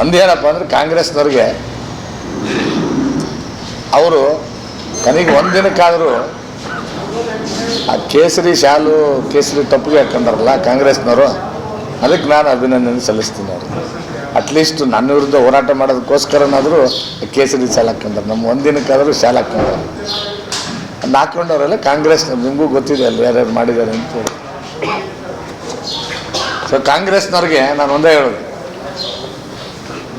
ಒಂದೇನಪ್ಪ ಅಂದರೆ ಕಾಂಗ್ರೆಸ್ನವ್ರಿಗೆ ಅವರು ಕನಿಗೆ ಒಂದು ದಿನಕ್ಕಾದರೂ ಆ ಕೇಸರಿ ಶಾಲು, ಕೇಸರಿ ತಪ್ಪಿಗೆ ಹಾಕೊಂಡಾರಲ್ಲ ಕಾಂಗ್ರೆಸ್ನವರು, ಅದಕ್ಕೆ ನಾನು ಅಭಿನಂದನೆ ಸಲ್ಲಿಸ್ತೀನಿ ಅವ್ರಿಗೆ. ಅಟ್ಲೀಸ್ಟ್ ನನ್ನ ವಿರುದ್ಧ ಹೋರಾಟ ಮಾಡೋದಕ್ಕೋಸ್ಕರನಾದರೂ ಕೇಸರಿ ಶಾಲೆ ಹಾಕೊಂಡ್ರು ನಮ್ಮ ಒಂದಿನಕ್ಕಾದರೂ ಶಾಲೆ ಹಾಕೊಂಡ್ರು ಅದನ್ನ ಹಾಕೊಂಡವರೆಲ್ಲ ಕಾಂಗ್ರೆಸ್, ನಿಮಗೂ ಗೊತ್ತಿದೆ ಅಲ್ಲಿ ಯಾರ್ಯಾರು ಮಾಡಿದ್ದಾರೆ ಅಂತೇಳಿ ಸೊ ಕಾಂಗ್ರೆಸ್ನವ್ರಿಗೆ ನಾನು ಒಂದೇ ಹೇಳೋದು.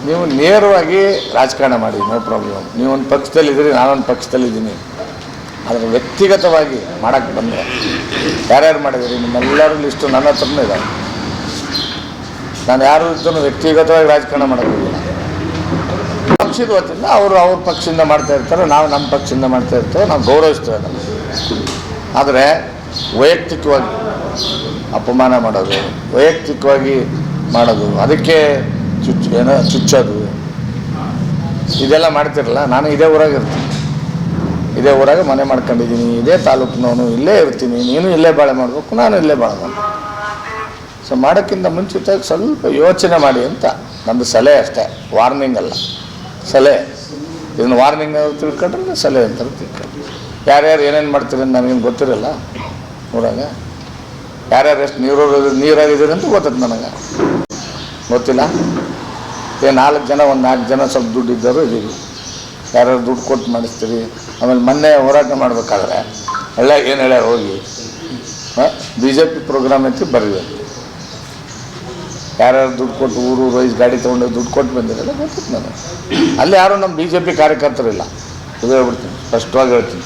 ನೀವು ನೇರವಾಗಿ ರಾಜಕಾರಣ ಮಾಡಿ, ನೋ ಪ್ರಾಬ್ಲಮ್ ನೀವು ಒಂದು ಪಕ್ಷದಲ್ಲಿದ್ದೀರಿ, ನಾನೊಂದು ಪಕ್ಷದಲ್ಲಿದ್ದೀನಿ. ಆದರೆ ವ್ಯಕ್ತಿಗತವಾಗಿ ಮಾಡೋಕ್ಕೆ ಬಂದರೆ ಯಾರ್ಯಾರು ಮಾಡಿದ್ದೀರಿ? ನಿಮ್ಮೆಲ್ಲರೂ ಲಿಸ್ಟು ನನ್ನ ಹತ್ರನೇ ಇದ್ದಾವೆ ನಾನು ಯಾರು ಇದ್ದೂ ವ್ಯಕ್ತಿಗತವಾಗಿ ರಾಜಕಾರಣ ಮಾಡೋಕ್ಕೆ ಹೋಗಿಲ್ಲ. ಪಕ್ಷದ ವತಿಯಿಂದ ಅವರು ಅವ್ರ ಪಕ್ಷದಿಂದ ಮಾಡ್ತಾ ಇರ್ತಾರೆ, ನಾವು ನಮ್ಮ ಪಕ್ಷದಿಂದ ಮಾಡ್ತಾ ಇರ್ತೇವೆ, ನಾವು ಗೌರವಿಸ್ತೇವೆ ನಮ್ಮ ಆದರೆ ವೈಯಕ್ತಿಕವಾಗಿ ಅಪಮಾನ ಮಾಡೋದು, ವೈಯಕ್ತಿಕವಾಗಿ ಮಾಡೋದು, ಅದಕ್ಕೆ ಏನೋ ಚುಚ್ಚೋದು. ಇದೆಲ್ಲ ಮಾಡ್ತಿರಲ್ಲ, ನಾನು ಇದೇ ಊರಾಗ ಇರ್ತೀನಿ. ಇದೇ ಊರಾಗ ಮನೆ ಮಾಡ್ಕೊಂಡಿದ್ದೀನಿ, ಇದೇ ತಾಲೂಕಿನವನು ಇಲ್ಲೇ ಇರ್ತೀನಿ, ನೀನು ಇಲ್ಲೇ ಬಾಳೆ ಮಾಡಬೇಕು, ನಾನು ಇಲ್ಲೇ ಬಾಳೆ ಮಾಡಬೇಕು. ಸೊ ಮಾಡೋಕ್ಕಿಂತ ಮುಂಚಿತವಾಗಿ ಸ್ವಲ್ಪ ಯೋಚನೆ ಮಾಡಿ ಅಂತ. ನಮ್ಮದು ಸಲಹೆ ಅಷ್ಟೇ, ವಾರ್ನಿಂಗ್ ಅಲ್ಲ. ಸಲಹೆ. ಇದನ್ನು ವಾರ್ನಿಂಗ್ ತಿಳ್ಕೊಂಡ್ರೆ ಸಲಹೆ ಅಂತ ತಿಳ್ಕೊಂಡ್ರೆ. ಯಾರ್ಯಾರು ಏನೇನು ಮಾಡ್ತೀರಿ ಅಂತ ನನಗೇನು ಗೊತ್ತಿರಲ್ಲ ಊರಾಗ? ಯಾರ್ಯಾರು ಎಷ್ಟು ನೀರು ನೀರಾಗಿದ್ದೀರಿ ಅಂತ ಗೊತ್ತದ ನನಗೆ. ಗೊತ್ತಿಲ್ಲ? ಏ ನಾಲ್ಕು ಜನ, ಒಂದು ನಾಲ್ಕು ಜನ ಸ್ವಲ್ಪ ದುಡ್ಡು ಇದ್ದವರು ಇದೀವಿ ಯಾರ್ಯಾರು ದುಡ್ಡು ಕೊಟ್ಟು ಮಾಡಿಸ್ತೀರಿ. ಆಮೇಲೆ ಮೊನ್ನೆ ಹೋರಾಟ ಮಾಡಬೇಕಾದ್ರೆ ಎಲ್ಲ ಏನು ಹೇಳ್ಯಾರ, ಹೋಗಿ. ಬಿ ಜೆ ಪಿ ಪ್ರೋಗ್ರಾಮ್ ಐತಿ ಬರಬೇಕು ಯಾರ್ಯಾರು ದುಡ್ಡು ಕೊಟ್ಟು ಊರು ರೈಸ್ ಗಾಡಿ ತೊಗೊಂಡು ದುಡ್ಡು ಕೊಟ್ಟು ಬಂದಿರಲ್ಲ, ಗೊತ್ತಿತ್ತು ನಾನು ಅಲ್ಲಿ ಯಾರು ನಮ್ಮ ಬಿ ಜೆ ಪಿ ಕಾರ್ಯಕರ್ತರಿಲ್ಲ ಇದು ಹೇಳ್ಬಿಡ್ತೀನಿ, ಸ್ಪಷ್ಟವಾಗಿ ಹೇಳ್ತೀನಿ.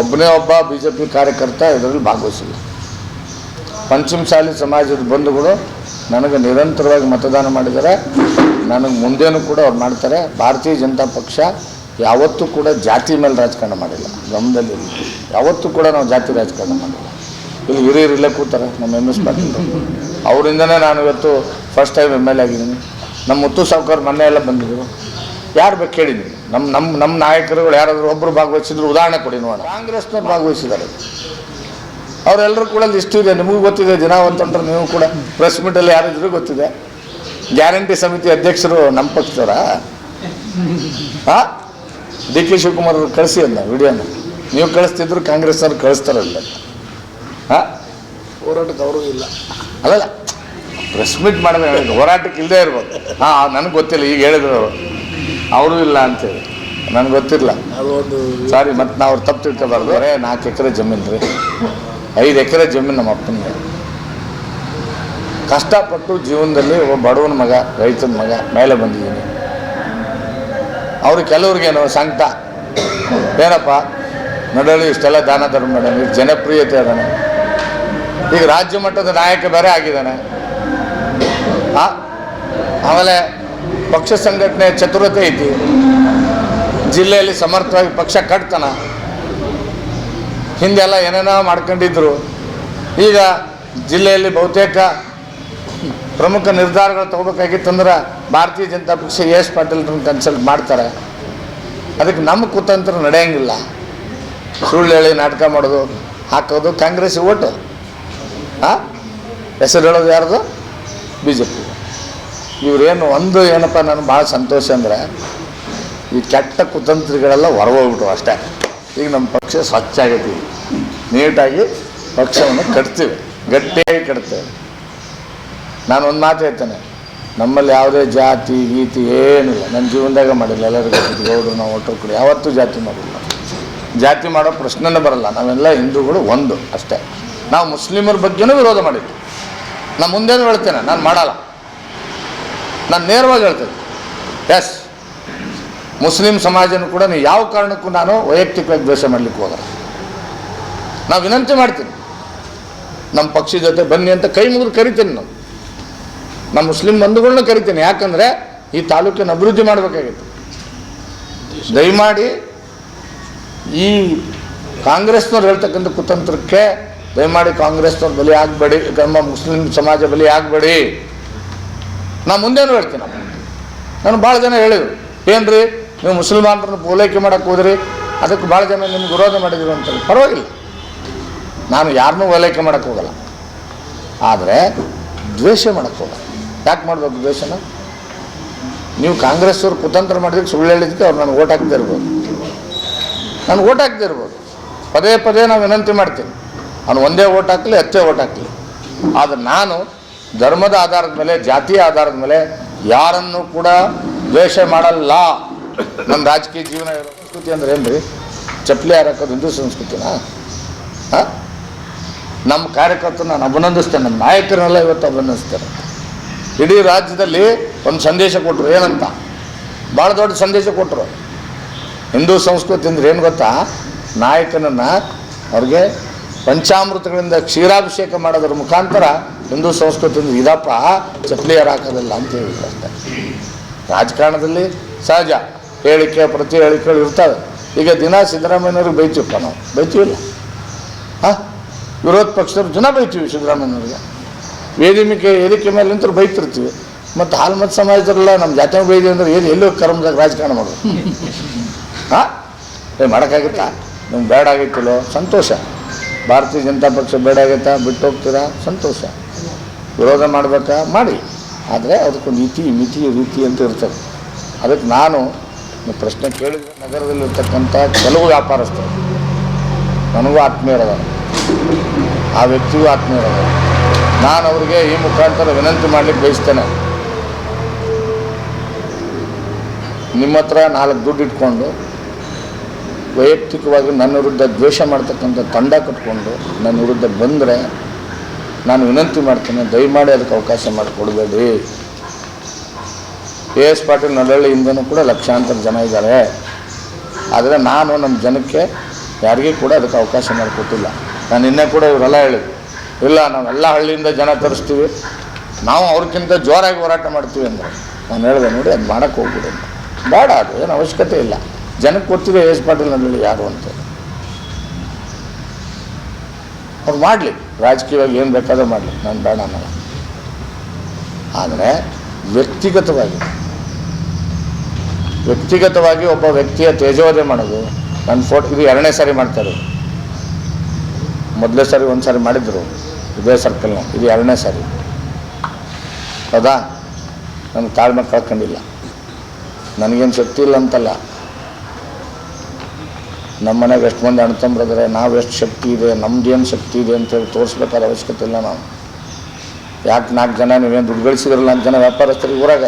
ಒಬ್ಬನೇ ಒಬ್ಬ ಬಿ ಜೆ ಪಿ ಕಾರ್ಯಕರ್ತ ಇದರಲ್ಲಿ ಭಾಗವಹಿಸಿಲ್ಲ. ಪಂಚಮಸಾಲಿ ಸಮಾಜದ ಬಂಧುಗಳು ನನಗೆ ನಿರಂತರವಾಗಿ ಮತದಾನ ಮಾಡಿದ್ದಾರೆ. ನನಗೆ ಮುಂದೇನೂ ಕೂಡ ಅವ್ರು ಮಾಡ್ತಾರೆ. ಭಾರತೀಯ ಜನತಾ ಪಕ್ಷ ಯಾವತ್ತೂ ಕೂಡ ಜಾತಿ ಮೇಲೆ ರಾಜಕಾರಣ ಮಾಡಿಲ್ಲ. ಗಮನದಲ್ಲಿ ಯಾವತ್ತೂ ಕೂಡ ನಾವು ಜಾತಿ ರಾಜಕಾರಣ ಮಾಡಿಲ್ಲ. ಇಲ್ಲಿ ಹಿರಿಯರು ಇಲ್ಲೇ ಕೂತಾರೆ, ನಮ್ಮ ಎಂ ಎಸ್ ಪಾಟೀಲ್ ಅವರಿಂದನೇ ನಾನು ಇವತ್ತು first time M L A ಆಗಿದ್ದೀನಿ. ನಮ್ಮ ಮುತ್ತು ಸಾವ್ಕಾರ್ ಮೊನ್ನೆ ಎಲ್ಲ ಬಂದಿದ್ದರು ಯಾರು ಬೇಕು ಹೇಳಿ ನಮ್ಮ ನಮ್ಮ ನಮ್ಮ ನಾಯಕರುಗಳು ಯಾರಾದರೂ ಒಬ್ಬರು ಭಾಗವಹಿಸಿದ್ರು, ಉದಾಹರಣೆ ಕೊಡಿ ನೋಡೋಣ. ಕಾಂಗ್ರೆಸ್ನವ್ರು ಭಾಗವಹಿಸಿದ್ದಾರೆ. ಅವರೆಲ್ಲರೂ ಕೂಡ ಲಿಸ್ಟ್ ಇದೆ. ನಿಮಗೂ ಗೊತ್ತಿದೆ ದಿನ ಅಂತಂದ್ರೆ ನೀವು ಕೂಡ ಪ್ರೆಸ್ ಮೀಟಲ್ಲಿ ಯಾರಿದ್ರು ಗೊತ್ತಿದೆ. ಗ್ಯಾರಂಟಿ ಸಮಿತಿ ಅಧ್ಯಕ್ಷರು ನಮ್ಮ ಪಕ್ಷದವರ? ಹಾಂ? ಡಿ ಕೆ ಶಿವಕುಮಾರ್ ಅವರು ಕಳಿಸಿ ಅಂದ ವಿಡಿಯೋನ. ನೀವು ಕಳಿಸ್ತಿದ್ರು ಕಾಂಗ್ರೆಸ್ನವ್ರು ಕಳಿಸ್ತಾರಲ್ಲ ಹಾಂ? ಹೋರಾಟಕ್ಕೆ ಅವರು ಇಲ್ಲ. ಅಲ್ಲಲ್ಲ ಪ್ರೆಸ್ ಮೀಟ್ ಮಾಡಿದ್ರೆ ಹೋರಾಟಕ್ಕೆ ಇಲ್ಲದೆ ಇರ್ಬೋದು. ಹಾಂ ನನಗೆ ಗೊತ್ತಿಲ್ಲ ಈಗ ಹೇಳಿದ್ರು ಅವರು. ಅವರು ಇಲ್ಲ ಅಂತೇಳಿ. ನನಗೆ ಗೊತ್ತಿಲ್ಲ. ಅದೊಂದು ಒಂದು ಸಾರಿ ಮತ್ತೆ ನಾವು ಅವ್ರು ತಪ್ಪು ತಿಳ್ಕೊಬಾರ್ದು. ನಾಲ್ಕು ಎಕರೆ ಜಮೀನು ರೀ. ಐದು ಎಕರೆ ಜಮೀನು ನಮ್ಮ ಅಪ್ಪನಿಗೆ. ಕಷ್ಟಪಟ್ಟು ಜೀವನದಲ್ಲಿ ಒಬ್ಬ ಬಡವನ ಮಗ, ರೈತನ ಮಗ ಮೇಲೆ ಬಂದಿದ್ದೀನಿ. ಅವರು ಕೆಲವ್ರಿಗೇನು ಸಂಕಟ. ಏನಪ್ಪ? ನಡಲು, ಇಷ್ಟೆಲ್ಲ ದಾನ ಧರ್ಮ ಜನಪ್ರಿಯತೆ ಅದಾನೆ. ಈಗ ರಾಜ್ಯ ಮಟ್ಟದ ನಾಯಕ ಬೇರೆ ಆಗಿದ್ದಾನೆ? ಆಮೇಲೆ ಪಕ್ಷ ಸಂಘಟನೆ ಚತುರತೆ ಐತಿ. ಜಿಲ್ಲೆಯಲ್ಲಿ ಸಮರ್ಥವಾಗಿ ಪಕ್ಷ ಕಟ್ತಾನ. ಹಿಂದೆಲ್ಲ ಏನೇನೋ ಮಾಡ್ಕೊಂಡಿದ್ರು. ಈಗ ಜಿಲ್ಲೆಯಲ್ಲಿ ಬಹುತೇಕ ಪ್ರಮುಖ ನಿರ್ಧಾರಗಳು ತಗೋಬೇಕಾಗಿತ್ತಂದ್ರೆ ಭಾರತೀಯ ಜನತಾ ಪಕ್ಷ ಎಸ್ ಪಾಟೀಲ್ರನ್ನ ಕನ್ಸಲ್ಟ್ ಮಾಡ್ತಾರೆ. ಅದಕ್ಕೆ ನಮ್ಮ ಕುತಂತ್ರ ನಡೆಯಂಗಿಲ್ಲ. ಸುಳ್ಳು ಹೇಳಿ ನಾಟಕ ಮಾಡೋದು, ಹಾಕೋದು, ಕಾಂಗ್ರೆಸ್ ಓಟು. ಹಾಂ ಹೆಸರು ಹೇಳೋದು ಯಾರ್ದು? ಬಿ ಜೆ ಪಿ ಇವರೇನು ಒಂದು ಏನಪ್ಪ ನನಗೆ ಭಾಳ ಸಂತೋಷ ಅಂದರೆ, ಈ ಕೆಟ್ಟ ಕುತಂತ್ರಿಗಳೆಲ್ಲ ಹೊರಗೋಗ್ಬಿಟ್ರು ಅಷ್ಟೇ. ಈಗ ನಮ್ಮ ಪಕ್ಷ ಸ್ವಚ್ಛ ಆಗೈತಿ. ನೀಟಾಗಿ ಪಕ್ಷವನ್ನು ಕಟ್ತೀವಿ. ಗಟ್ಟಿಯಾಗಿ ಕಟ್ತೇವೆ. ನಾನು ಒಂದು ಮಾತು ಹೇಳ್ತೇನೆ. ನಮ್ಮಲ್ಲಿ ಯಾವುದೇ ಜಾತಿ ಗೀತಿ ಏನಿಲ್ಲ. ನನ್ನ ಜೀವನದಾಗ ಮಾಡಿಲ್ಲ. ಎಲ್ಲರಿಗೂ ಗೌಡ್ರು, ನಾವು ಒಟ್ಟು ಕೂಡ ಯಾವತ್ತೂ ಜಾತಿ ಮಾಡಿಲ್ಲ. ಜಾತಿ ಮಾಡೋ ಪ್ರಶ್ನೆನೇ ಬರಲ್ಲ. ನಾವೆಲ್ಲ ಹಿಂದೂಗಳು ಒಂದು ಅಷ್ಟೇ. ನಾವು ಮುಸ್ಲಿಮರ ಬಗ್ಗೆನೂ ವಿರೋಧ ಮಾಡಿದ್ವಿ. ನಾನು ಮುಂದೇನು ಹೇಳ್ತೇನೆ. ನಾನು ಮಾಡಲ್ಲ. ನಾನು ನೇರವಾಗಿ ಹೇಳ್ತೇನೆ. ಎಸ್ ಮುಸ್ಲಿಂ ಸಮಾಜನೂ ಕೂಡ ನೀವು ಯಾವ ಕಾರಣಕ್ಕೂ ನಾನು ವೈಯಕ್ತಿಕವಾಗಿ ದ್ವೇಷ ಮಾಡಲಿಕ್ಕೆ ಹೋಗಲ್ಲ. ನಾವು ವಿನಂತಿ ಮಾಡ್ತೀನಿ. ನಮ್ಮ ಪಕ್ಷಿ ಜೊತೆ ಬನ್ನಿ ಅಂತ ಕೈ ಮುಗಿದು ಕರಿತೀನಿ ನಾನು. ನಮ್ಮ ಮುಸ್ಲಿಂ ಬಂಧುಗಳನ್ನ ಕರಿತೀನಿ. ಯಾಕಂದರೆ ಈ ತಾಲೂಕಿನ ಅಭಿವೃದ್ಧಿ ಮಾಡಬೇಕಾಗಿತ್ತು. ದಯಮಾಡಿ ಈ ಕಾಂಗ್ರೆಸ್ನವ್ರು ಹೇಳ್ತಕ್ಕಂಥ ಕುತಂತ್ರಕ್ಕೆ ದಯಮಾಡಿ ಕಾಂಗ್ರೆಸ್ನವ್ರು ಬಲಿ ಆಗಬೇಡಿ, ನಮ್ಮ ಮುಸ್ಲಿಂ ಸಮಾಜ ಬಲಿ ಆಗಬೇಡಿ. ನಾ ಮುಂದೇನು ಹೇಳ್ತೀನಿ. ನಾನು ಭಾಳ ಜನ ಹೇಳಿದರು. ಏನ್ರಿ, ನೀವು ಮುಸಲ್ಮಾನರನ್ನು ಪೂಲೈಕೆ ಮಾಡಕ್ಕೆ ಹೋದ್ರಿ? ಅದಕ್ಕೆ ಭಾಳ ಜನ ನಿಮ್ಗೆ ವಿರೋಧ ಮಾಡಿದ್ರು ಅಂತ ಪರವಾಗಿಲ್ಲ. ನಾನು ಯಾರನ್ನೂ ಓಲೈಕೆ ಮಾಡೋಕ್ಕೆ ಹೋಗಲ್ಲ. ಆದರೆ ದ್ವೇಷ ಮಾಡೋಕ್ಕೆ ಹೋಗಲ್ಲ. ಯಾಕೆ ಮಾಡಬೇಕು ದ್ವೇಷನ ನೀವು ಕಾಂಗ್ರೆಸ್ಸವ್ರು ಕುತಂತ್ರ ಮಾಡಿದ್ರೆ ಸುಳ್ಳು ಹೇಳಿದ್ದಕ್ಕೆ ಅವ್ರು ನನಗೆ ಓಟ್ ಹಾಕ್ತಾ ಇರ್ಬೋದು. ನಾನು ಓಟ್ ಹಾಕ್ತಾ ಇರ್ಬೋದು. ಪದೇ ಪದೇ ನಾವು ವಿನಂತಿ ಮಾಡ್ತೀನಿ ಅವ್ನು ಒಂದೇ ಓಟ್ ಹಾಕಲಿ ಹತ್ತೇ ಓಟ್ ಹಾಕಲಿ. ಆದರೆ ನಾನು ಧರ್ಮದ ಆಧಾರದ ಮೇಲೆ, ಜಾತಿಯ ಆಧಾರದ ಮೇಲೆ ಯಾರನ್ನು ಕೂಡ ದ್ವೇಷ ಮಾಡಲ್ಲ. ನನ್ನ ರಾಜಕೀಯ ಜೀವನ ಇರೋ ಸಂಸ್ಕೃತಿ ಅಂದ್ರೆ ಏನು ರೀ ಚಪ್ಪಲಿ ಹಾಕೋದು ಹಿಂದೂ ಸಂಸ್ಕೃತಿನಾ? ಹಾಂ? ನಮ್ಮ ಕಾರ್ಯಕರ್ತರು ನಾನು ಅಭಿನಂದಿಸ್ತೇನೆ. ನಮ್ಮ ನಾಯಕರನ್ನೆಲ್ಲ ಇವತ್ತು ಅಭಿನಂದಿಸ್ತೇನೆ ಇಡೀ ರಾಜ್ಯದಲ್ಲಿ ಒಂದು ಸಂದೇಶ ಕೊಟ್ಟರು ಏನಂತ? ಭಾಳ ದೊಡ್ಡ ಸಂದೇಶ ಕೊಟ್ಟರು ಹಿಂದೂ ಸಂಸ್ಕೃತಿ ಅಂದ್ರೆ ಏನು ಗೊತ್ತಾ? ನಾಯಕನನ್ನು ಅವ್ರಿಗೆ ಪಂಚಾಮೃತಗಳಿಂದ ಕ್ಷೀರಾಭಿಷೇಕ ಮಾಡೋದ್ರ ಮುಖಾಂತರ ಹಿಂದೂ ಸಂಸ್ಕೃತಿ ಅಂದ್ರೆ ಇದಪ್ಪ ಚಪ್ಪಲಿಯರ್ ಹಾಕೋದಿಲ್ಲ ಅಂತ ಹೇಳಿದ್ರು ಅಷ್ಟೇ. ರಾಜಕಾರಣದಲ್ಲಿ ಸಹಜ. ಹೇಳಿಕೆ ಪ್ರತಿ ಹೇಳಿಕೆಗಳು ಇರ್ತವೆ. ಈಗ ದಿನ ಸಿದ್ದರಾಮಯ್ಯನವ್ರಿಗೆ ಬೈತೀವಪ್ಪ ನಾವು? ಬೈತೀವಿಲ್ಲ ಹಾಂ? ವಿರೋಧ ಪಕ್ಷದವ್ರು ಜನ ಬೈತೀವಿ ಸಿದ್ದರಾಮಯ್ಯನವ್ರಿಗೆ. ವೇದಿಕೆ ವೇದಿಕೆ ಮೇಲೆ ನಿಂತರು ಬೈತಿರ್ತೀವಿ. ಮತ್ತು ಹಾಲ್ಮತ್ ಸಮಾಜದಲ್ಲ ನಮ್ಮ ಜಾತಿ ಬೈದಿ ಅಂದ್ರೆ ಏನು ಎಲ್ಲೋ ಕರ್ಮದಾಗ ರಾಜಕಾರಣ ಮಾಡೋದು? ಹಾಂ? ಏ, ಮಾಡೋಕ್ಕಾಗುತ್ತಾ? ನಿಮ್ಗೆ ಬೇಡ ಆಗಿತ್ತಲ್ಲೋ ಸಂತೋಷ. ಭಾರತೀಯ ಜನತಾ ಪಕ್ಷ ಬೇಡ ಆಗೈತಾ? ಬಿಟ್ಟು ಹೋಗ್ತೀರಾ? ಸಂತೋಷ. ವಿರೋಧ ಮಾಡಬೇಕಾ? ಮಾಡಿ. ಆದರೆ ಅದಕ್ಕೊಂದು ಇತಿ ಮಿತಿ, ರೀತಿ ಅಂತ ಇರ್ತದೆ. ಅದಕ್ಕೆ ನಾನು ಪ್ರಶ್ನೆ ಕೇಳಿದ್ರೆ ನಗರದಲ್ಲಿರ್ತಕ್ಕಂಥ ಕೆಲವು ವ್ಯಾಪಾರಸ್ಥರು, ನನಗೂ ಆತ್ಮೀಯರದ ಆ ವ್ಯಕ್ತಿಗೂ ಆತ್ಮೀಯರದ ನಾನು ಅವರಿಗೆ ಈ ಮುಖಾಂತರ ವಿನಂತಿ ಮಾಡಲಿಕ್ಕೆ ಬಯಸ್ತೇನೆ. ನಿಮ್ಮ ಹತ್ರ ನಾಲ್ಕು ದುಡ್ಡು ಇಟ್ಕೊಂಡು, ವೈಯಕ್ತಿಕವಾಗಿ ನನ್ನ ವಿರುದ್ಧ ದ್ವೇಷ ಮಾಡ್ತಕ್ಕಂಥ ತಂಡ ಕಟ್ಕೊಂಡು ನನ್ನ ವಿರುದ್ಧ ಬಂದರೆ ನಾನು ವಿನಂತಿ ಮಾಡ್ತೇನೆ, ದಯಮಾಡಿ ಅದಕ್ಕೆ ಅವಕಾಶ ಮಾಡಿಕೊಡ್ಬೇಡಿ. ಎ ಎಸ್ ಪಾಟೀಲ್ ನಡಹಳ್ಳಿಯಿಂದನೂ ಕೂಡ ಲಕ್ಷಾಂತರ ಜನ ಇದ್ದಾರೆ. ಆದರೆ ನಾನು ನಮ್ಮ ಜನಕ್ಕೆ ಯಾರಿಗೂ ಕೂಡ ಅದಕ್ಕೆ ಅವಕಾಶ ಮಾಡಿಕೊಟ್ಟಿಲ್ಲ. ನಾನು ನಿನ್ನೆ ಕೂಡ ಇವರೆಲ್ಲ ಹೇಳಿದ್ರು. ಇಲ್ಲ ನಾವೆಲ್ಲ ಹಳ್ಳಿಯಿಂದ ಜನ ತರಿಸ್ತೀವಿ. ನಾವು ಅವ್ರಕ್ಕಿಂತ ಜೋರಾಗಿ ಹೋರಾಟ ಮಾಡ್ತೀವಿ ಅಂದರೆ ನಾನು ಹೇಳಿದೆ ನೋಡಿ, ಅದು ಮಾಡೋಕ್ಕೆ ಹೋಗ್ಬಿಡಿ ಬೇಡ ಅದು, ಏನು ಅವಶ್ಯಕತೆ ಇಲ್ಲ. ಜನಕ್ಕೆ ಗೊತ್ತಿದೆ ಎಸ್ ಪಾಟೀಲ್ ಅಂದೇಳಿ ಯಾರು ಅಂತ. ಅವ್ರು ಮಾಡಲಿ. ರಾಜಕೀಯವಾಗಿ ಏನು ಬೇಕಾದ್ರೂ ಮಾಡಲಿ. ನಾನು ಬೇಡ ನಾನು ಆದರೆ ವ್ಯಕ್ತಿಗತವಾಗಿ ವ್ಯಕ್ತಿಗತವಾಗಿ ಒಬ್ಬ ವ್ಯಕ್ತಿಯ ತೇಜೋವಧೆ ಮಾಡೋದು ನನ್ನ ಫೋಟೋ, ಇದು ಎರಡನೇ ಸಾರಿ ಮಾಡ್ತಾರೆ. ಮೊದಲೇ ಸಾರಿ ಒಂದು ಸಾರಿ ಮಾಡಿದ್ರು. ಇದೇ ಸರ್ಕಲ್ನ ಇದು ಎರಡನೇ ಸಾರಿ. ಹೌದಾ? ನನ್ನ ತಾಳ್ಮೆ ಕಳ್ಕೊಂಡಿಲ್ಲ. ನನಗೇನು ಶಕ್ತಿ ಇಲ್ಲ ಅಂತಲ್ಲ. ನಮ್ಮ ಮನೆಗೆ ಎಷ್ಟು ಮಂದಿ ಅಣ್ತಂಬ್ರದ್ರೆ ನಾವು ಎಷ್ಟು ಶಕ್ತಿ ಇದೆ, ನಮ್ದೇನು ಶಕ್ತಿ ಇದೆ ಅಂತೇಳಿ ತೋರಿಸ್ಬೇಕಾದ ಅವಶ್ಯಕತೆ ಇಲ್ಲ ನಾವು. ಯಾಕೆ ನಾಲ್ಕು ಜನ ನೀವೇನು ದುಡ್ಡು ಗಳಿಸಿದ್ರಲ್ಲ ಅಂತ ಜನ ವ್ಯಾಪಾರಸ್ಥರಿಗೆ ಊರಾಗ.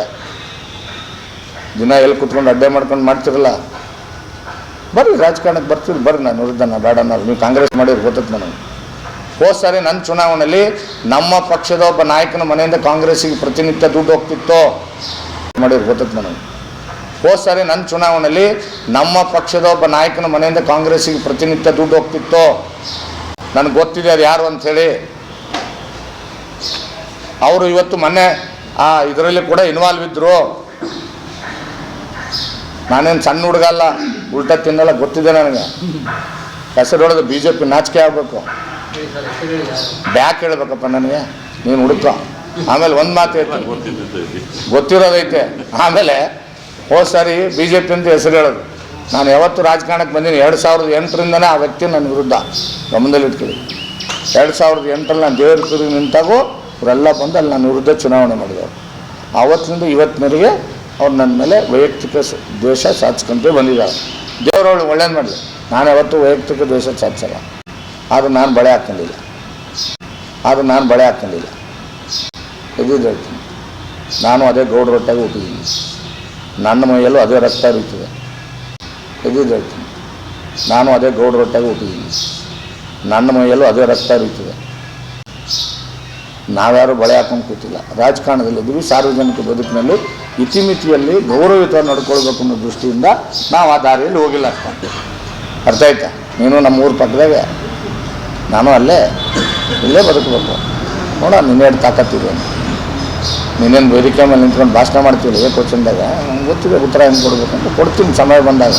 ದಿನ ಎಲ್ಲಿ ಕುತ್ಕೊಂಡು ಅಡ್ಡೆ ಮಾಡ್ಕೊಂಡು ಮಾಡ್ತಿರಲ್ಲ. ಬರ್ರಿ ರಾಜಕಾರಣಕ್ಕೆ ಬರ್ತೀರಿ ಬರ್ರಿ ನಾನು ವಿರುದ್ಧ ನಾ ಬೇಡ ಅನ್ನೋರು. ನೀವು ಕಾಂಗ್ರೆಸ್ ಮಾಡಿದ್ರೆ ಗೊತ್ತೈತೆ ನನಗೆ. ಹೋದ ಸಾರಿ ನನ್ನ ಚುನಾವಣೆಯಲ್ಲಿ ನಮ್ಮ ಪಕ್ಷದ ಒಬ್ಬ ನಾಯಕನ ಮನೆಯಿಂದ ಕಾಂಗ್ರೆಸ್ಸಿಗೆ ಪ್ರತಿನಿತ್ಯ ದುಡ್ಡು ಹೋಗ್ತಿತ್ತು ಮಾಡಿದ್ರು ಗೊತ್ತದ ನನಗೆ. ಹೋದ ಸಾರಿ ನನ್ನ ಚುನಾವಣೆಯಲ್ಲಿ ನಮ್ಮ ಪಕ್ಷದ ಒಬ್ಬ ನಾಯಕನ ಮನೆಯಿಂದ ಕಾಂಗ್ರೆಸ್ಸಿಗೆ ಪ್ರತಿನಿತ್ಯ ದುಡ್ಡು ಹೋಗ್ತಿತ್ತು ನನಗೆ ಗೊತ್ತಿದೆ ಅದು ಯಾರು ಅಂಥೇಳಿ. ಅವರು ಇವತ್ತು ಮೊನ್ನೆ, ಆ, ಇದರಲ್ಲಿ ಕೂಡ ಇನ್ವಾಲ್ವ್ ಇದ್ದರು ನಾನೇನು ಸಣ್ಣ ಹುಡುಗ ಅಲ್ಲ, ಉಲ್ಟಾ ತಿನ್ನಲ್ಲ, ಗೊತ್ತಿದೆ ನನಗೆ. ಹೆಸರು ಹೊಡೆದು ಬಿ ಜೆ ಪಿ ನಾಚಿಕೆ ಆಗಬೇಕು. ಬ್ಯಾಕ್ ಹೇಳ್ಬೇಕಪ್ಪ ನನಗೆ. ನೀನು ಹುಡುಕ ಆಮೇಲೆ ಒಂದು ಮಾತು ಹೇಳ್ತೀನಿ. ಗೊತ್ತಿರೋದೈತೆ. ಆಮೇಲೆ ಹೋದ ಸಾರಿ ಬಿ ಜೆ ಪಿ ಅಂತ ಹೆಸರು ಹೇಳೋದು. ನಾನು ಯಾವತ್ತು ರಾಜಕಾರಣಕ್ಕೆ ಬಂದೀನಿ. ಎರಡು ಸಾವಿರದ ಎಂಟರಿಂದನೇ ಆ ವ್ಯಕ್ತಿ ನನ್ನ ವಿರುದ್ಧ ಗಮನದಲ್ಲಿ ಇಟ್ಕೊಳ್ಳಿ. ಎರಡು ಸಾವಿರದ ಎಂಟರಲ್ಲಿ ನಾನು ದೇವರ ಕುರಿ ನಿಂತಾಗೂ ಇವರೆಲ್ಲ ಬಂದು ಅಲ್ಲಿ ನನ್ನ ವಿರುದ್ಧ ಚುನಾವಣೆ ಮಾಡಿದವರು. ಆವತ್ತಿನಿಂದ ಇವತ್ತಿನವರೆಗೆ ಅವ್ರು ನನ್ನ ಮೇಲೆ ವೈಯಕ್ತಿಕ ದ್ವೇಷ ಸಾಧಿಸ್ಕೊಂತೇ ಬಂದಿದ್ದಾರೆ. ದೇವರವಳು ಒಳ್ಳೇದು ಮಾಡಲಿ. ನಾನು ಯಾವತ್ತೂ ವೈಯಕ್ತಿಕ ದ್ವೇಷ ಸಾಧಿಸಲ್ಲ. ಆದ್ರೆ ನಾನು ಬಳೆ ಹಾಕ್ಕೊಂಡಿಲ್ಲ. ಆದರೂ ನಾನು ಬಳೆ ಹಾಕ್ಕೊಂಡಿಲ್ಲ. ಎದ್ದಿದ್ದು ಹೇಳ್ತೀನಿ. ನಾನು ಅದೇ ಗೌಡ ಹೊಟ್ಟೆಗೆ ಹುಟ್ಟಿದ್ದೀನಿ ನನ್ನ ಮೈಯಲ್ಲೂ ಅದೇ ರಕ್ತ ಇರುತ್ತದೆ. ಎದ್ದಿದ್ದು ಹೇಳ್ತೀನಿ. ನಾನು ಅದೇ ಗೌಡ ಹೊಟ್ಟೆಗೆ ಹುಟ್ಟಿದ್ದೀನಿ ನನ್ನ ಮೈಯಲ್ಲೂ ಅದೇ ರಕ್ತ ಇರುತ್ತದೆ. ನಾವ್ಯಾರು ಬಳೆ ಹಾಕೊಂಡು ಕೂತಿಲ್ಲ. ರಾಜಕಾರಣದಲ್ಲಿದ್ದೀವಿ ಸಾರ್ವಜನಿಕ ಬದುಕಿನಲ್ಲಿ ಇತಿಮಿತಿಯಲ್ಲಿ ಗೌರವಿತ ನಡ್ಕೊಳ್ಬೇಕು ಅನ್ನೋ ದೃಷ್ಟಿಯಿಂದ ನಾವು ಆ ದಾರಿಯಲ್ಲಿ ಹೋಗಿಲ್ಲ ಅಷ್ಟೇ. ಅರ್ಥ ಆಯ್ತಾ? ನೀನು ನಮ್ಮ ಊರ ಪಕ್ಕದಾಗೆ ನಾನು ಅಲ್ಲೇ, ಇಲ್ಲೇ ಬದುಕಬೇಕು. ನೋಡ ನಿನ್ನೇನು ತಾಕತ್ತಿದೆ. ನೀನೇನು ವೇದಿಕೆ ಮೇಲೆ ನಿಂತ್ಕೊಂಡು ಭಾಷಣ ಮಾಡ್ತೀವಿ ಏ ಕ್ವಶನ್ದಾಗ ನಂಗೆ ಗೊತ್ತಿದೆ ಉತ್ತರ ಹೆಂಗೆ ಕೊಡಬೇಕು ಅಂತ. ಕೊಡ್ತೀನಿ, ಸಮಯ ಬಂದಾಗ.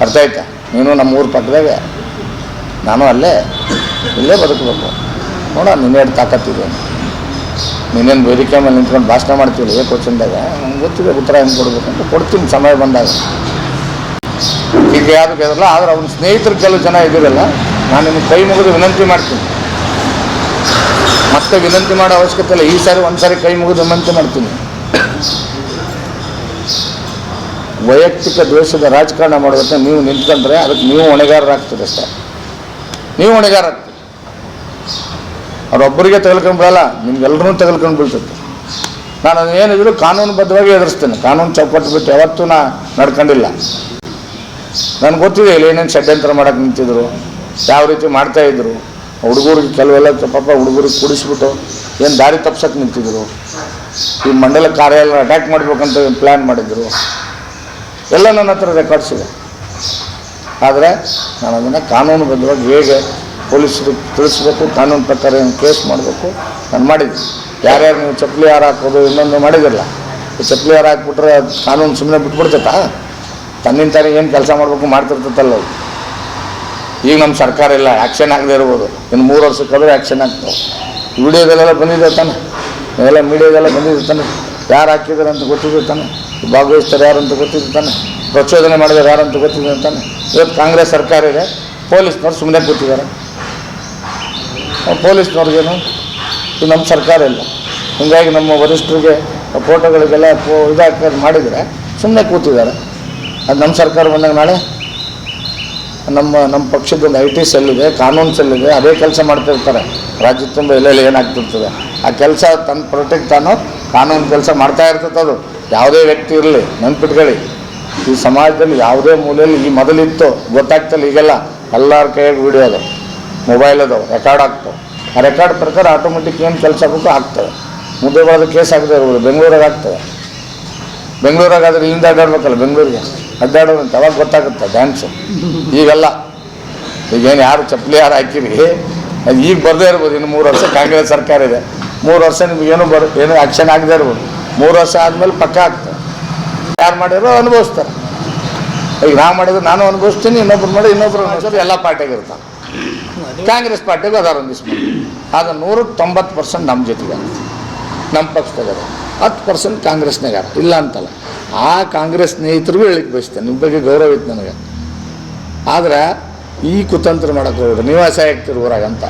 ಅರ್ಥ ಆಯ್ತಾ? ನೀನು ನಮ್ಮ ಊರ ಪಕ್ಕದಾಗೆ. ನಾನು ಅಲ್ಲೇ, ಇಲ್ಲೇ ಬದುಕಬೇಕು. ನೋಡ ನಿನ್ನೇನು ತಾಕತ್ತಿದೆ. ನೀನೇನು ವೇದಿಕೆ ಮೇಲೆ ನಿಂತ್ಕೊಂಡು ಭಾಷಣ ಮಾಡ್ತೀವಿ ಏ ಕೋಚಿಂದಾಗ? ನಂಗೆ ಗೊತ್ತಿದೆ ಉತ್ತರ ಹೆಂಗೆ ಕೊಡಬೇಕು ಅಂತ. ಕೊಡ್ತೀನಿ, ಸಮಯ ಬಂದಾಗ. ಈಗ ಯಾರು ಕೇಳಲ್ಲ ಆದ್ರೆ ಅವ್ನ ಸ್ನೇಹಿತರು ಕೆಲವು ಜನ ಇದ್ದೀರಲ್ಲ ನಾನು ನಿಮ್ಗೆ ಕೈ ಮುಗಿದು ವಿನಂತಿ ಮಾಡ್ತೀನಿ. ಮತ್ತೆ ವಿನಂತಿ ಮಾಡೋ ಅವಶ್ಯಕತೆ ಇಲ್ಲ. ಈ ಸಾರಿ ಒಂದು ಸಾರಿ ಕೈ ಮುಗಿದು ವಿನಂತಿ ಮಾಡ್ತೀನಿ. ವೈಯಕ್ತಿಕ ದ್ವೇಷದ ರಾಜಕಾರಣ ಮಾಡೋದಕ್ಕೆ ನೀವು ನಿಂತ್ಕೊಂಡ್ರೆ ಅದಕ್ಕೆ ನೀವು ಹೊಣೆಗಾರರಾಗ್ತದೆ ಸರ್ ನೀವು ಹೊಣೆಗಾರಾಗ್ತೀರಿ ಅವರೊಬ್ಬರಿಗೆ ತೆಗೆದುಕೊಂಡ್ಬಿಡಲ್ಲ ನಿಮ್ಗೆಲ್ಲರೂ ತೆಗೆದುಕೊಂಡು ಬೀಳ್ತದೆ. ನಾನು ಅದೇನಿದ್ರು ಕಾನೂನುಬದ್ಧವಾಗಿ ಎದುರಿಸ್ತೇನೆ. ಕಾನೂನು ಚೌಕಟ್ಟು ಬಿಟ್ಟು ಯಾವತ್ತೂ ನಾ ನಡ್ಕೊಂಡಿಲ್ಲ. ನನಗೆ ಗೊತ್ತಿದೆ ಇಲ್ಲಿ ಏನೇನು ಷಡ್ಯಂತ್ರ ಮಾಡೋಕ್ಕೆ ನಿಂತಿದ್ರು, ಯಾವ ರೀತಿ ಮಾಡ್ತಾ ಇದ್ರು. ಹುಡುಗರಿಗೆ ಕೆಲವೆಲ್ಲ ಪಾಪ ಹುಡುಗರಿಗೆ ಕೂಡಿಸ್ಬಿಟ್ಟು ಏನು ದಾರಿ ತಪ್ಸಕ್ಕೆ ನಿಂತಿದ್ರು. ಈ ಮಂಡಲ ಕಾರ್ಯಾಲಯ ಅಟ್ಯಾಕ್ ಮಾಡಬೇಕಂತ ಪ್ಲ್ಯಾನ್ ಮಾಡಿದ್ರು. ಎಲ್ಲ ನನ್ನ ಹತ್ರ ರೆಕಾರ್ಡ್ಸ್ ಇದೆ. ಆದರೆ ನಾನು ಅದನ್ನು ಕಾನೂನುಬದ್ಧವಾಗಿ ಹೇಗೆ ಪೊಲೀಸರು ತಿಳಿಸ್ಬೇಕು, ಕಾನೂನು ಪ್ರಕಾರ ಏನು ಕೇಸ್ ಮಾಡಬೇಕು, ನಾನು ಮಾಡಿದ್ದೆ. ಯಾರ್ಯಾರು ನೀವು ಚಪ್ಪಲಿ ಯಾರು ಹಾಕೋದು ಇನ್ನೊಂದು ಮಾಡಿದಿರಲ್ಲ ಚಪ್ಪಲಿ ಯಾರು ಹಾಕ್ಬಿಟ್ರೆ ಕಾನೂನು ಸುಮ್ಮನೆ ಬಿಟ್ಬಿಡ್ತೈತಾ? ತನ್ನಿಂದ ತಾನೇ ಏನು ಕೆಲಸ ಮಾಡಬೇಕು ಮಾಡ್ತಿರ್ತೈತಲ್ಲ ಅವರು. ಈಗ ನಮ್ಮ ಸರ್ಕಾರ ಇಲ್ಲ ಆ್ಯಕ್ಷನ್ ಆಗದೆ ಇರ್ಬೋದು. ಇನ್ನು ಮೂರು ವರ್ಷಕ್ಕಾದ್ರೂ ಆ್ಯಕ್ಷನ್ ಆಗ್ತಾವೆ ವಿಡಿಯೋದಲ್ಲೆಲ್ಲ ಬಂದಿದೆ ತಾನೆ. ಎಲ್ಲ ಮೀಡಿಯಾದೆಲ್ಲ ಬಂದಿದೆ ತಾನೆ. ಯಾರು ಹಾಕಿದ್ದಾರೆ ಅಂತ ಗೊತ್ತಿದೆ ತಾನೆ. ಭಾಗವಹಿಸ್ತಾರೆ ಯಾರು ಅಂತ ತಾನೆ. ಪ್ರಚೋದನೆ ಮಾಡಿದ್ದಾರೆ ಯಾರು ಅಂತ ಗೊತ್ತಿದೆ ಅಂತಾನೆ ಇವತ್ತು ಕಾಂಗ್ರೆಸ್ ಸರ್ಕಾರ ಇದೆ. ಪೊಲೀಸ್ನವ್ರು ಸುಮ್ಮನೆ ಕೂತಿದ್ದಾರೆ. ಪೊಲೀಸ್ನವ್ರಿಗೇನು? ಇದು ನಮ್ಮ ಸರ್ಕಾರ ಇಲ್ಲ. ಹೀಗಾಗಿ ನಮ್ಮ ವರಿಷ್ಠರಿಗೆ ಫೋಟೋಗಳಿಗೆಲ್ಲ ಪೋ ಇದಾಕ ಮಾಡಿದರೆ ಸುಮ್ಮನೆ ಕೂತಿದ್ದಾರೆ. ಅದು ನಮ್ಮ ಸರ್ಕಾರ ಬಂದಾಗ ನಾಳೆ ನಮ್ಮ ನಮ್ಮ ಪಕ್ಷದೊಂದು ಐ ಟಿ ಸೆಲ್ಲಿದೆ, ಕಾನೂನು ಸೆಲ್ಲಿದೆ, ಅದೇ ಕೆಲಸ ಮಾಡ್ತಿರ್ತಾರೆ ರಾಜ್ಯ ತುಂಬ ಎಲ್ಲೆಲ್ಲಿ ಏನಾಗ್ತಿರ್ತದೆ. ಆ ಕೆಲಸ ತನ್ನ ಪ್ರೊಟೆಕ್ಟ್ ತಾನು ಕಾನೂನು ಕೆಲಸ ಮಾಡ್ತಾ ಇರ್ತದೆ ಅದು. ಯಾವುದೇ ವ್ಯಕ್ತಿ ಇರಲಿ, ನೆನ್ಪಿಟ್ಕೊಳ್ಳಿ. ಈ ಸಮಾಜದಲ್ಲಿ ಯಾವುದೇ ಮೂಲೆಯಲ್ಲಿ ಈ ಮೊದಲಿತ್ತು, ಗೊತ್ತಾಗ್ತಲ್ಲ ಈಗೆಲ್ಲ. ಎಲ್ಲರ ಕೈಯಾಗ ವಿಡಿಯೋ ಅದು. ಮೊಬೈಲ್ ಅದು ರೆಕಾರ್ಡ್ ಆಗ್ತಾವೆ. ಆ ರೆಕಾರ್ಡ್ ಪ್ರಕಾರ ಆಟೋಮೆಟಿಕ್ ಏನು ಕೆಲಸ ಆಗಬೇಕು ಆಗ್ತವೆ ಮುದ್ದೆ ಬರೋದು ಕೇಸ್ ಆಗದೆ ಇರ್ಬೋದು, ಬೆಂಗಳೂರಾಗ ಆಗ್ತವೆ ಬೆಂಗಳೂರಾಗಾದ್ರೆ ಇಲ್ಲಿಂದ ಅಡ್ಡಾಡ್ಬೇಕಲ್ಲ, ಬೆಂಗಳೂರಿಗೆ. ಅಡ್ಡಾಡೋದು ಅಂತ ಅವಾಗ ಗೊತ್ತಾಗುತ್ತೆ ಡ್ಯಾನ್ಸು ಈಗೆಲ್ಲ. ಈಗೇನು ಯಾರು ಚಪ್ಪಲಿ ಯಾರು ಹಾಕಿರಿ? ಅದು ಈಗ ಬರದೇ ಇರ್ಬೋದು, ಇನ್ನು ಮೂರು ವರ್ಷ ಕಾಂಗ್ರೆಸ್ ಸರ್ಕಾರ ಇದೆ. ಮೂರು ವರ್ಷ ನಿಮ್ಗೆ ಬರ, ಏನು ಆ್ಯಕ್ಷನ್ ಆಗದೇ ಇರ್ಬೋದು. ಮೂರು ವರ್ಷ ಆದಮೇಲೆ ಪಕ್ಕ ಆಗ್ತದೆ. ಯಾರು ಮಾಡಿದ್ರು ಅನುಭವಿಸ್ತಾರೆ. ಈಗ ನಾವು ಮಾಡಿದ್ರು ನಾನು ಅನುಭವಿಸ್ತೀನಿ, ಇನ್ನೊಬ್ರು ಮಾಡಿ ಇನ್ನೊಬ್ರು ಅನುಭವಿಸ್ತಾರೆ, ಎಲ್ಲ ಪಾರ್ಟಿಗೆ ಇರ್ತಾರೆ. ಕಾಂಗ್ರೆಸ್ ಪಾರ್ಟಿಗೂ ಅದಾರ ಆಗ ನೂರಕ್ಕೆ ತೊಂಬತ್ತು ಪರ್ಸೆಂಟ್ ನಮ್ಮ ಜೊತೆಗೆ ನಮ್ಮ ಪಕ್ಷದಾಗ ಹತ್ತು ಪರ್ಸೆಂಟ್ ಕಾಂಗ್ರೆಸ್ನಾಗ ಇಲ್ಲ ಅಂತಲ್ಲ. ಆ ಕಾಂಗ್ರೆಸ್ ಸ್ನೇಹಿತರಿಗೂ ಹೇಳಿಕ್ಕೆ ಬಯಸ್ತೇನೆ. ನಿಮ್ಮ ಬಗ್ಗೆ ಗೌರವ ಇತ್ತು ನನಗೆ. ಆದ್ರೆ ಈ ಕುತಂತ್ರ ಮಾಡಕ್ಕೆ ಹೋಗ್ರಿ ನಿವಾಸ ಆಗ್ತಿರು ಊರಾಗ ಅಂತ.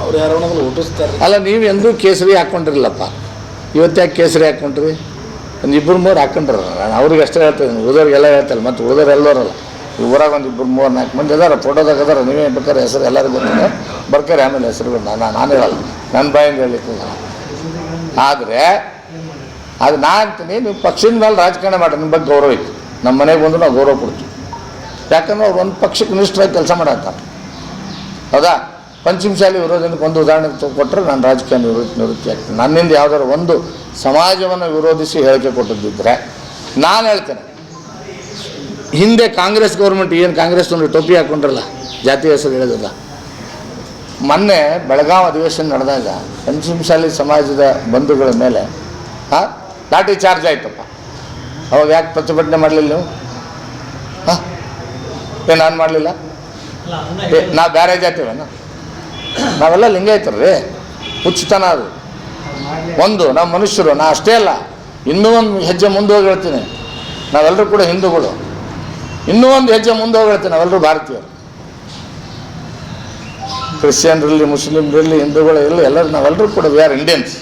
ಅವ್ರು ಯಾರೋ ಹುಟ್ಟಿಸ್ತಾರೆ ಅಲ್ಲ ನೀವು ಎಂದೂ ಕೇಸರಿ ಹಾಕ್ಕೊಂಡಿರಲಿಲ್ಲಪ್ಪ ಇವತ್ತು ಯಾಕೆ ಕೇಸರಿ ಹಾಕ್ಕೊಂಡ್ರಿ? ಒಂದು ಇಬ್ಬರು ಮೂರು ಹಾಕ್ಕೊಂಡ್ರ ನಾನು ಅವ್ರಿಗೆ ಅಷ್ಟೇ ಹೇಳ್ತೇನೆ ಉಳಿದವ್ರಿಗೆಲ್ಲ ಹೇಳ್ತಾರೆ. ಮತ್ತು ಉಳಿದವ್ರು ಎಲ್ಲರಲ್ಲ. ಊರಾಗ ಒಂದು ಇಬ್ಬರು ಮೂರು ನಾಲ್ಕು ಮಂದಿ ಅದಾರ. ಫೋಟೋದಾಗ ಅದಾರ. ನೀವೇ ಬೇಕಾದ್ರೆ ಹೆಸರು ಎಲ್ಲರಿಗೂ ಗೊತ್ತಿದೆ. ಬರ್ತಾರೆ ಆಮೇಲೆ ಹೆಸರುಗಳು ನಾನು ನಾನು ಹೇಳಲ್ಲ. ನನ್ನ ಬಾಯಿಂದ ಹೇಳಲಿಕ್ಕೆ ಹೋಗಲ್ಲ ಆದರೆ ಅದು ನಾ ಅಂತೀನಿ ನೀವು ಪಕ್ಷದ ಮೇಲೆ ರಾಜಕಾರಣ ಮಾಡಿ ನಿಮ್ಮ ಬಗ್ಗೆ ಗೌರವ ಇತ್ತು ನಮ್ಮ ಮನೆಗೆ ಬಂದು ನಾವು ಗೌರವ ಕೊಡ್ತೀವಿ. ಯಾಕಂದ್ರೆ ಅವ್ರು ಒಂದು ಪಕ್ಷಕ್ಕೆ ನಿಷ್ಠರಾಗಿ ಕೆಲಸ ಮಾಡತ್ತಾರೆ ಹೌದಾ? ಪಂಚಮಶಾಲಿ ವಿರೋಧನಕ್ಕೆ ಒಂದು ಉದಾಹರಣೆ ಕೊಟ್ಟರೆ ನಾನು ರಾಜಕೀಯ ನಿವೃತ್ತಿ ನಿವೃತ್ತಿ ಆಗ್ತೀನಿ. ನನ್ನಿಂದ ಯಾವ್ದಾದ್ರು ಒಂದು ಸಮಾಜವನ್ನು ವಿರೋಧಿಸಿ ಹೇಳಿಕೆ ಕೊಟ್ಟದ್ದಿದ್ದರೆ ನಾನು ಹೇಳ್ತೇನೆ. ಹಿಂದೆ ಕಾಂಗ್ರೆಸ್ ಗೌರ್ಮೆಂಟ್ ಏನು ಕಾಂಗ್ರೆಸ್ ಒಂದು ಟೋಪಿ ಹಾಕ್ಕೊಂಡ್ರಲ್ಲ ಜಾತಿ ಹೆಸರು ಹೇಳಿದ್ರಲ್ಲ ಮೊನ್ನೆ ಬೆಳಗಾವಿ ಅಧಿವೇಶನ ನಡೆದಾಗ ಪಂಚಮಶಾಲಿ ಸಮಾಜದ ಬಂಧುಗಳ ಮೇಲೆ, ಹಾಂ, ಲಾಠಿ ಚಾರ್ಜ್ ಆಯ್ತಪ್ಪ. ಅವಾಗ ಯಾಕೆ ಪ್ರತಿಭಟನೆ ಮಾಡಲಿಲ್ಲ ನೀವು? ಹಾಂ ಏ ನಾನು ಮಾಡಲಿಲ್ಲ? ನಾ ಬೇರೆ ಜಾತಿವೇನ ನಾವೆಲ್ಲ ಲಿಂಗಾಯತರು ರೀ. ಹುಚ್ಚುತನ ಅದು. ಒಂದು, ನಾವು ಮನುಷ್ಯರು, ನಾ ಅಷ್ಟೇ ಅಲ್ಲ. ಇನ್ನೂ ಒಂದು ಹೆಜ್ಜೆ ಮುಂದೆ ಹೋಗಿ ಹೇಳ್ತೀನಿ. ನಾವೆಲ್ಲರೂ ಕೂಡ ಹಿಂದೂಗಳು. ಇನ್ನೂ ಒಂದು ಹೆಜ್ಜೆ ಮುಂದೆ ಹೋಗಿ ಹೇಳ್ತೀನಿ ನಾವೆಲ್ಲರೂ ಭಾರತೀಯರು. ಕ್ರಿಶ್ಚಿಯನ್ರಲ್ಲಿ, ಮುಸ್ಲಿಮ್ರಲ್ಲಿ ಇರಲಿ ಎಲ್ಲರೂ ನಾವೆಲ್ಲರೂ ಕೂಡ ವಿ ಆರ್ ಇಂಡಿಯನ್ಸ್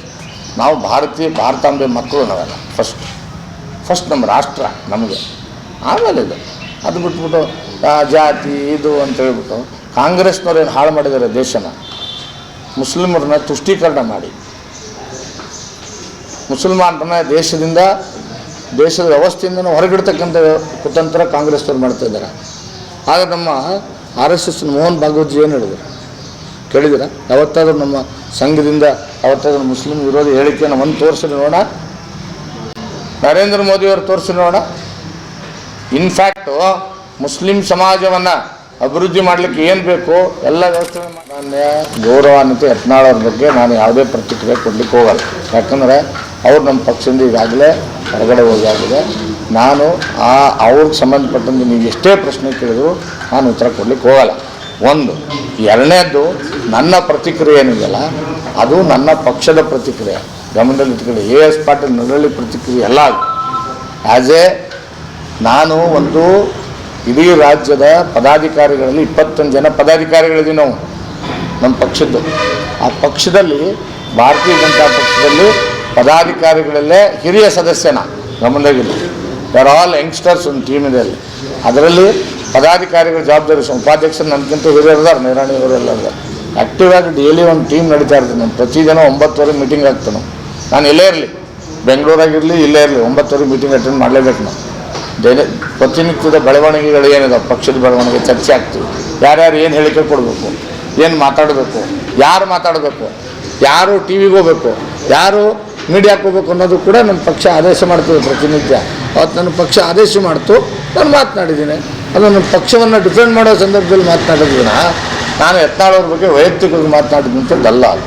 ನಾವು ಭಾರತೀಯ, ಭಾರತಾಂಬೆ ಮಕ್ಕಳು ನಾವೆಲ್ಲ ಫಸ್ಟ್ ಫಸ್ಟ್ ನಮ್ಮ ರಾಷ್ಟ್ರ ನಮಗೆ. ಆಮೇಲೆ ಇದು. ಅದು ಬಿಟ್ಬಿಟ್ಟು ಜಾತಿ, ಇದು ಅಂತ ಹೇಳ್ಬಿಟ್ಟು ಕಾಂಗ್ರೆಸ್ನವ್ರು ಏನು ಹಾಳು ಮಾಡಿದ್ದಾರೆ ದೇಶನ? ಮುಸ್ಲಿಮರನ್ನ ತುಷ್ಟೀಕರಣ ಮಾಡಿ. ಮುಸಲ್ಮಾನರನ್ನ ದೇಶದಿಂದ, ದೇಶದ ವ್ಯವಸ್ಥೆಯಿಂದ ಹೊರಗಿಡ್ತಕ್ಕಂಥ ಕುತಂತ್ರ ಕಾಂಗ್ರೆಸ್ನವ್ರು ಮಾಡ್ತಾ ಇದ್ದಾರೆ. ಆಗ ನಮ್ಮ R S S Mohan Bhagwat ಏನು ಹೇಳಿದ್ರು? ಕೇಳಿದಿರ ಯಾವತ್ತಾದ್ರೂ ನಮ್ಮ ಸಂಘದಿಂದ, ಯಾವತ್ತಾದ್ರೂ ಮುಸ್ಲಿಂ ವಿರೋಧಿ ಹೇಳಿಕೆಯನ್ನು ಒಂದು ತೋರಿಸಿ ನೋಡೋಣ. ನರೇಂದ್ರ ಮೋದಿಯವರು ತೋರಿಸಿ ನೋಡೋಣ. ಇನ್ಫ್ಯಾಕ್ಟು ಮುಸ್ಲಿಂ ಸಮಾಜವನ್ನು ಅಭಿವೃದ್ಧಿ ಮಾಡಲಿಕ್ಕೆ ಏನು ಬೇಕು, ಎಲ್ಲ ವ್ಯವಸ್ಥೆ ಮಾನ್ಯ ಗೌರವಾನ್ವಿತ ಯತ್ನಾಳ್ ಬಗ್ಗೆ ನಾನು ಯಾವುದೇ ಪ್ರತಿಕ್ರಿಯೆ ಕೊಡ್ಲಿಕ್ಕೆ ಹೋಗಲ್ಲ. ಯಾಕಂದರೆ ಅವ್ರು ನಮ್ಮ ಪಕ್ಷದಿಂದ ಈಗಾಗಲೇ ಹೊರಗಡೆ ಹೋಗಾಗಿದೆ ನಾನು ಆ ಅವ್ರಿಗೆ ಸಂಬಂಧಪಟ್ಟಂತೆ ನೀವು ಎಷ್ಟೇ ಪ್ರಶ್ನೆ ಕೇಳಿದ್ರು ನಾನು ಉತ್ತರ ಕೊಡ್ಲಿಕ್ಕೆ ಹೋಗಲ್ಲ. ಒಂದು, ಎರಡನೇದ್ದು ನನ್ನ ಪ್ರತಿಕ್ರಿಯೆ ಏನಿದೆಯಲ್ಲ, ಅದು ನನ್ನ ಪಕ್ಷದ ಪ್ರತಿಕ್ರಿಯೆ. ಗಮನದಲ್ಲಿ ಇಟ್ಕೊಳ್ಳಿ ಎ ಎಸ್ ಪಾಟೀಲ್ ನರಳಿ ಪ್ರತಿಕ್ರಿಯೆ ಎಲ್ಲ ಆ್ಯಸ್ ಎ ನಾನು ಒಂದು ಇಡೀ ರಾಜ್ಯದ ಪದಾಧಿಕಾರಿಗಳಲ್ಲಿ, ಇಪ್ಪತ್ತೊಂದು ಜನ ಪದಾಧಿಕಾರಿಗಳಿದ್ದೀವಿ ನಾವು, ನಮ್ಮ ಪಕ್ಷದ್ದು. ಆ ಪಕ್ಷದಲ್ಲಿ, ಭಾರತೀಯ ಜನತಾ ಪಕ್ಷದಲ್ಲಿ ಪದಾಧಿಕಾರಿಗಳಲ್ಲೇ ಹಿರಿಯ ಸದಸ್ಯನ ಗಮನದಾಗಿಲ್ಲ ಆರ್ ಆಲ್ ಯಂಗ್ಸ್ಟರ್ಸ್ ಒಂದು ಟೀಮ್ ಇದೆ ಅಲ್ಲಿ. ಅದರಲ್ಲಿ ಪದಾಧಿಕಾರಿಗಳ ಜವಾಬ್ದಾರಿ ಉಪಾಧ್ಯಕ್ಷರು ನನಗಿಂತ ಹಿರಿಯರ್ದಾರ ನಿರಾಣಿ ಅವರೆಲ್ಲ ಆ್ಯಕ್ಟಿವ್ ಆಗಿ ಡೈಲಿ ಒಂದು ಟೀಮ್ ನಡೀತಾ ಇರ್ತೀನಿ ನಾನು ಪ್ರತಿದಿನ ಒಂಬತ್ತುವರೆ ಮೀಟಿಂಗ್ ಆಗ್ತಾನೆ ನಾನು ಇಲ್ಲೇ ಇರಲಿ. ಬೆಂಗಳೂರಾಗಿರಲಿ, ಇಲ್ಲೇ ಇರಲಿ. ಒಂಬತ್ತುವರೆ ಮೀಟಿಂಗ್ ಅಟೆಂಡ್ ಮಾಡಲೇಬೇಕು ನಾನು ದೈನ, ಪ್ರತಿನಿತ್ಯದ ಬೆಳವಣಿಗೆಗಳು ಏನಿದೆ ಪಕ್ಷದ ಬೆಳವಣಿಗೆ, ಚರ್ಚೆ ಆಗ್ತೀವಿ ಯಾರ್ಯಾರು ಏನು ಹೇಳಿಕೆ ಕೊಡಬೇಕು? ಏನು ಮಾತಾಡಬೇಕು? ಯಾರು ಮಾತಾಡಬೇಕು? ಯಾರು ಟಿ ವಿಗೆ ಹೋಗ್ಬೇಕು? ಯಾರು ಮೀಡಿಯಾಕ್ಕೆ ಹೋಗ್ಬೇಕು ಅನ್ನೋದು ಕೂಡ ನನ್ನ ಪಕ್ಷ ಆದೇಶ ಮಾಡ್ತದೆ ಪ್ರತಿನಿತ್ಯ. ಅವತ್ತು ನನ್ನ ಪಕ್ಷ ಆದೇಶ ಮಾಡ್ತು. ನಾನು ಮಾತನಾಡಿದ್ದೀನಿ. ಅದು ನನ್ನ ಪಕ್ಷವನ್ನು ಡಿಫೆಂಡ್ ಮಾಡೋ ಸಂದರ್ಭದಲ್ಲಿ ಮಾತನಾಡೋದು ನಾನು ಯತ್ನಾಳ್ ಬಗ್ಗೆ ವೈಯಕ್ತಿಕವಾಗಿ ಮಾತನಾಡಿದಂಥದ್ದಲ್ಲ ಅದು.